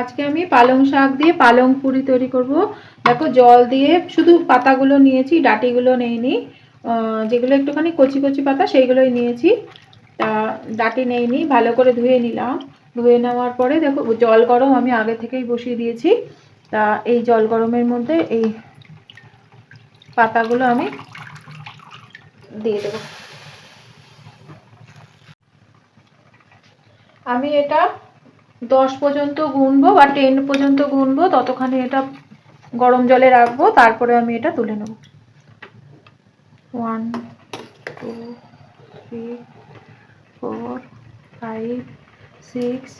আজকে আমি পালং শাক দিয়ে পালং পুরি তৈরি করব। দেখো, জল দিয়ে শুধু পাতাগুলো নিয়েছি, ডাটিগুলো নেইনি। যেগুলো একটুখানি কচি কচি পাতা, সেইগুলোই নিয়েছি। তা, ডাটি নেইনি, ভালো করে ধুয়ে নিলাম। ধুয়ে নেওয়ার পরে দেখো, জল গরম আমি আগে থেকেই বসিয়ে দিয়েছি। তা, এই জল গরমের মধ্যে এই পাতাগুলো আমি দিয়ে দেবো। আমি এটা দশ পর্যন্ত গুনবো বা টেন পর্যন্ত গুনবো, ততখানি এটা গরম জলে রাখব, তারপরে আমি এটা তুলে নেব। One two three four five six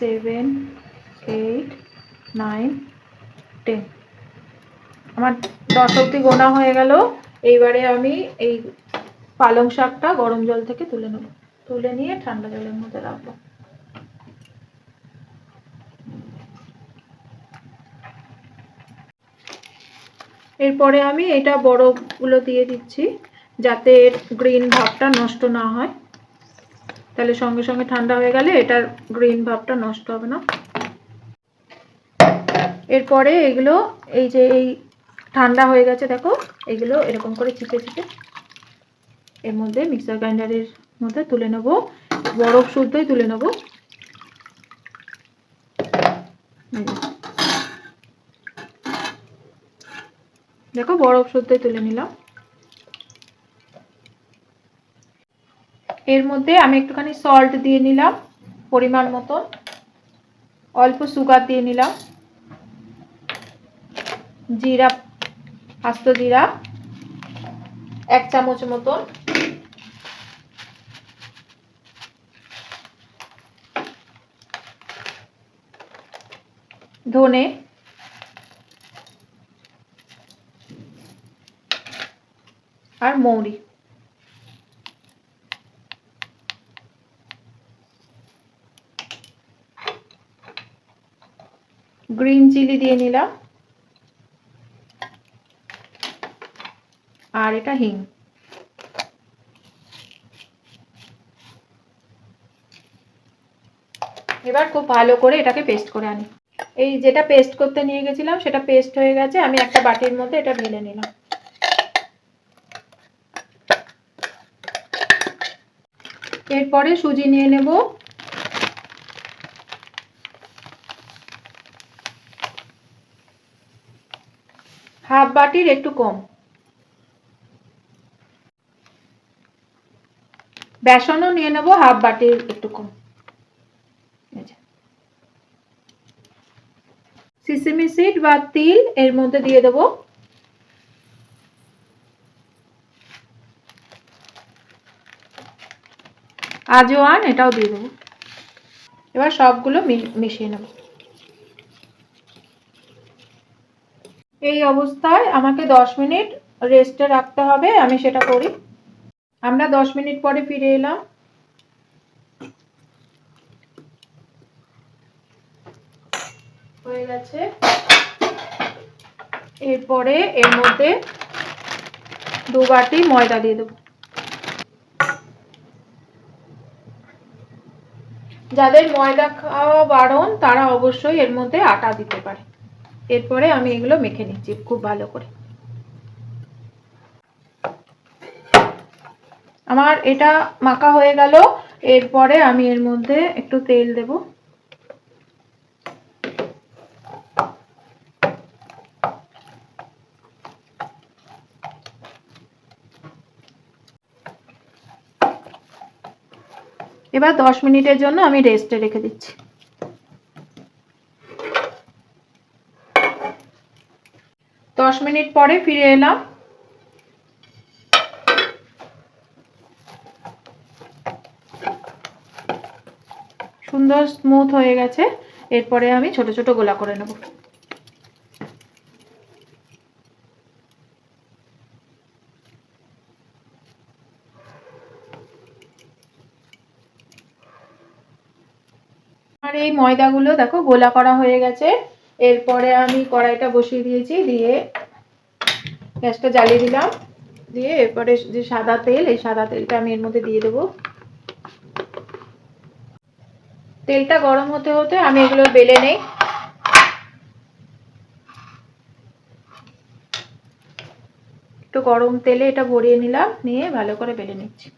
seven eight nine ten আমার দশ অব্দি গোনা হয়ে গেল। এইবারে আমি এই পালং শাকটা গরম জল থেকে তুলে নেব। তুলে নিয়ে ঠান্ডা জলের মধ্যে রাখব। এরপরে আমি এটা বরফগুলো দিয়ে দিচ্ছি যাতে এর গ্রিন ভাবটা নষ্ট না হয়। তাহলে সঙ্গে সঙ্গে ঠান্ডা হয়ে গেলে এটার গ্রিন ভাবটা নষ্ট হবে না। এরপরে এগুলো এই যে এই ঠান্ডা হয়ে গেছে দেখো, এগুলো এরকম করে চিপে চিপে এর মধ্যে মিক্সার গ্রাইন্ডারের মধ্যে তুলে নেব। বরফ শুদ্ধই তুলে নেব এই যে। দেখো বরফ শুদ্ধই তুলে নিলাম। এর মধ্যে আমি একটুখানি সল্ট দিয়ে নিলাম, পরিমাণ মতন। অল্প সুগার দিয়ে নিলাম। জিরা, আস্ত জিরা, এক চামচ মতন। ধনে আর মৌরি গ্রিন চিলি দিয়ে নিলাম। আর এটা হিং। এবার খুব ভালো করে এটাকে পেস্ট করে আনি। এই যেটা পেস্ট করতে নিয়ে গেছিলাম, সেটা পেস্ট হয়ে গেছে। আমি একটা বাটির মধ্যে এটা ঢেলে নিলাম। এরপরে সুজি নিয়ে নেব। হাফ বাটির একটু কম। বেসনও নিয়ে নেব, হাফ বাটির একটু কম। সিসিমি সিড বা তিল এর মধ্যে দিয়ে দেবো। আজওয়ান এটাও দিয়ে দেবো। এবার সবগুলো মিশিয়ে নেব। এই অবস্থায় আমাকে দশ মিনিট রেস্টে রাখতে হবে, আমি সেটা করি। আমরা দশ মিনিট পরে ফিরে এলাম। হয়ে গেছে। এরপরে এর মধ্যে দু বাটি ময়দা দিয়ে দেবো। যাদের ময়দা খাওয়া বারণ, তারা অবশ্যই এর মধ্যে আটা দিতে পারে। এরপরে আমি এগুলো মেখে নিচ্ছি খুব ভালো করে। আমার এটা মাখা হয়ে গেল। এরপরে আমি এর মধ্যে একটু তেল দেব। এবার দশ মিনিটের জন্য আমি রেস্টে রেখে দিচ্ছি। দশ মিনিট পরে ফিরে এলাম। সুন্দর স্মুথ হয়ে গেছে। এরপরে আমি ছোট ছোট গোলা করে নেব। এই ময়দাগুলো দেখো গোলা করা হয়ে গেছে। এরপরে আমি কড়াইটা বসিয়ে দিয়েছি, দিয়ে গ্যাসটা জ্বালিয়ে দিলাম। দিয়ে এরপরে যে সাদা তেল, এই সাদা তেলটা আমি এর মধ্যে দিয়ে দেবো। তেলটা গরম হতে হতে আমি এগুলো বেলে নেই। একটু গরম তেলে এটা ভরিয়ে নিলাম, নিয়ে ভালো করে বেলে নিচ্ছি।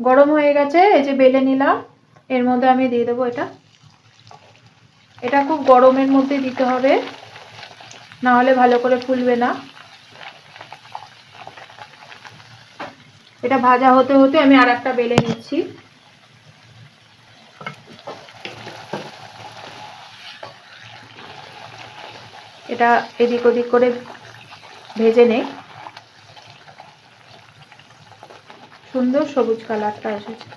গরম হয়ে গেছে, এই যে বেলে নিলাম। এর মধ্যে আমি দিয়ে দেবো এটা। এটা খুব গরমের মধ্যে দিতে হবে, না হলে ভালো করে ফুলবে না। এটা ভাজা হতে হতে আমি আর একটা বেলে নিচ্ছি। এটা এদিক ওদিক করে ভেজে নেই। সুন্দর সবুজ কালারটা এসেছে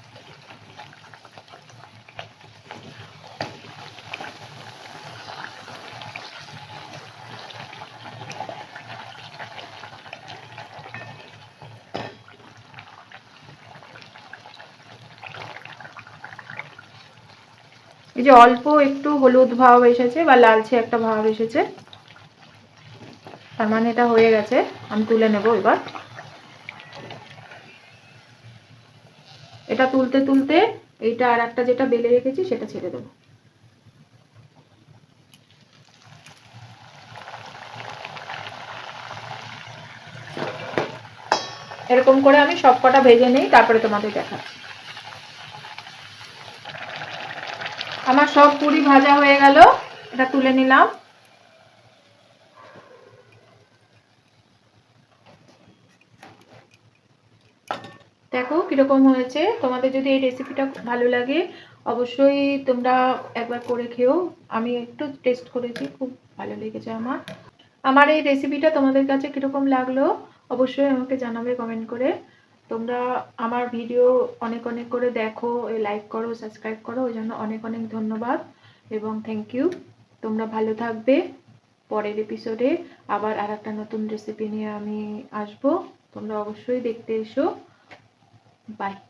এই যে অল্প একটু হলুদ ভাব এসেছে বা লালচে একটা ভাব এসেছে। তার মানে এটা হয়ে গেছে। আমি তুলে নেব এবার। এটা তুলতে তুলতে এইটা আর একটা যেটা বেলে রেখেছি, সেটা ছেড়ে দেবো। এরকম করে আমি সব কটা ভেজে নিই, তারপরে তোমাদের দেখাচ্ছি। আমার সব পুরি ভাজা হয়ে গেল, এটা তুলে নিলাম। দেখো কীরকম হয়েছে। তোমাদের যদি এই রেসিপিটা ভালো লাগে, অবশ্যই তোমরা একবার করে খেও। আমি একটু টেস্ট করেছি, খুব ভালো লেগেছে আমার। আমার এই রেসিপিটা তোমাদের কাছে কীরকম লাগল, অবশ্যই আমাকে জানাবে কমেন্ট করে। তোমরা আমার ভিডিও অনেক অনেক করে দেখো লাইক করো সাবস্ক্রাইব করো, ওই জন্য অনেক অনেক ধন্যবাদ এবং থ্যাংক ইউ তোমরা ভালো থাকবে। পরের এপিসোডে আবার আর একটা নতুন রেসিপি নিয়ে আমি আসব। তোমরা অবশ্যই দেখতে এসো। Bye.